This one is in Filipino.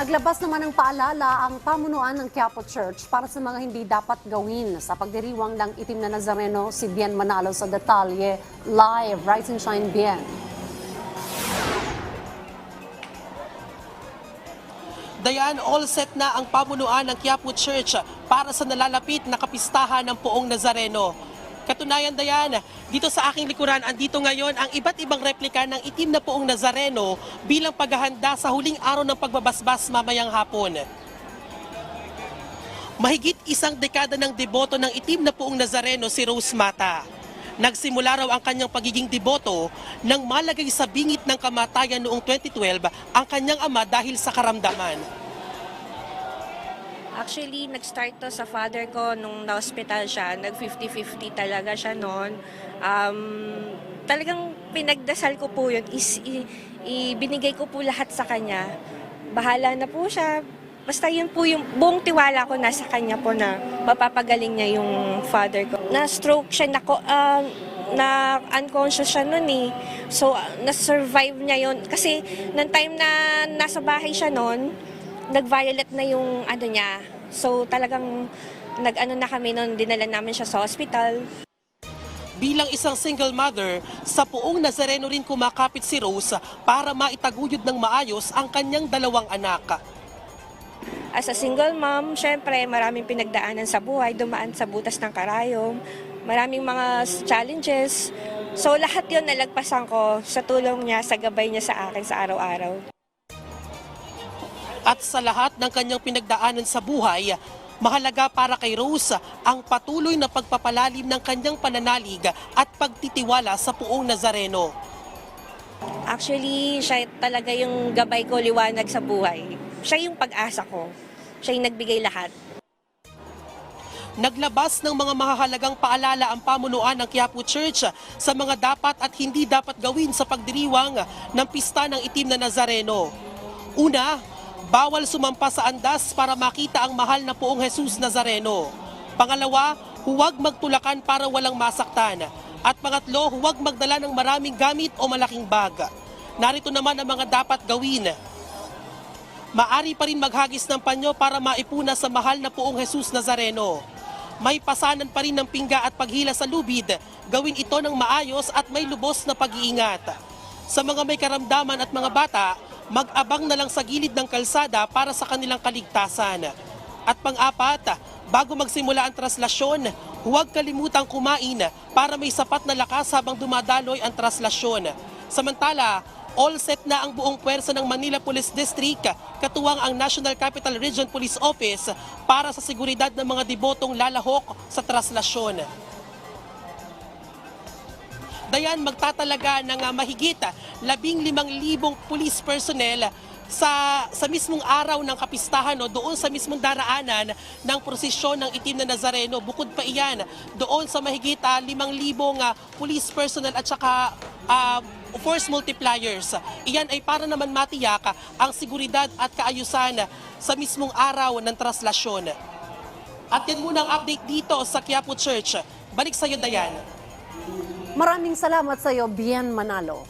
Naglabas naman ng paalala ang pamunuan ng Quiapo Church para sa mga hindi dapat gawin sa pagdiriwang ng itim na Nazareno si Bien Manalo sa detalye. Live, Rise and Shine Bien. Dayan, all set na ang pamunuan ng Quiapo Church para sa nalalapit na kapistahan ng Poong Nazareno. Katunayan, Dayan, dito sa aking likuran, andito ngayon ang iba't ibang replika ng itim na Poong Nazareno bilang paghahanda sa huling araw ng pagbabasbas mamayang hapon. Mahigit isang dekada ng deboto ng itim na Poong Nazareno si Rose Mata. Nagsimula raw ang kanyang pagiging deboto nang malagay sa bingit ng kamatayan noong 2012 ang kanyang ama dahil sa karamdaman. Actually, nag-start to sa father ko nung na-hospital siya. Nag-50-50 talaga siya noon. Um, talagang pinagdasal ko po yun. Is, i, ibinigay ko po lahat sa kanya. Bahala na po siya. Basta yun po yung buong tiwala ko nasa kanya po na mapapagaling niya yung father ko. Na-stroke siya, na, uh, na unconscious siya noon eh. So, uh, na-survive niya yun. Kasi, nung time na nasa bahay siya noon, nag-violet na yung ano niya. So talagang nag-ano na kami noon, dinala namin siya sa hospital. Bilang isang single mother, sa Poong Nazareno rin kumakapit si Rose para maitaguyod ng maayos ang kanyang dalawang anak. As a single mom, syempre maraming pinagdaanan sa buhay, dumaan sa butas ng karayom, maraming mga challenges. So lahat yon nalagpasan ko sa tulong niya, sa gabay niya sa akin sa araw-araw. At sa lahat ng kanyang pinagdaanan sa buhay, mahalaga para kay Rose ang patuloy na pagpapalalim ng kanyang pananalig at pagtitiwala sa Poong Nazareno. Actually, siya talaga yung gabay ko liwanag sa buhay. Siya yung pag-asa ko. Siya yung nagbigay lahat. Naglabas ng mga mahahalagang paalala ang pamunuan ng Quiapo Church sa mga dapat at hindi dapat gawin sa pagdiriwang ng pista ng itim na Nazareno. Una, bawal sumampa sa andas para makita ang mahal na poong Jesus Nazareno. Pangalawa, huwag magtulakan para walang masaktan. At pangatlo, huwag magdala ng maraming gamit o malaking bag. Narito naman ang mga dapat gawin. Maari pa rin maghagis ng panyo para maipuna sa mahal na poong Jesus Nazareno. May pasanan pa rin ng pingga at paghila sa lubid. Gawin ito ng maayos at may lubos na pag-iingat. Sa mga may karamdaman at mga bata, mag-abang na lang sa gilid ng kalsada para sa kanilang kaligtasan. At pang-apat, bago magsimula ang traslasyon, huwag kalimutang kumain para may sapat na lakas habang dumadaloy ang traslasyon. Samantala, all set na ang buong pwersa ng Manila Police District, katuwang ang National Capital Region Police Office para sa seguridad ng mga debotong lalahok sa traslasyon. Dayan magtatalaga ng ah, mahigit labing limang libong police personnel sa sa mismong araw ng kapistahan no? Doon sa mismong daraanan ng prosesyon ng itim na Nazareno. Bukod pa iyan doon sa mahigit ah, limang libong ah, police personnel at saka ah, force multipliers. Iyan ay para naman matiyak ang seguridad at kaayusan sa mismong araw ng traslasyon. At yan muna ang update dito sa Quiapo Church. Balik sa iyo Dayan Maraming salamat sa iyo, Bien Manalo.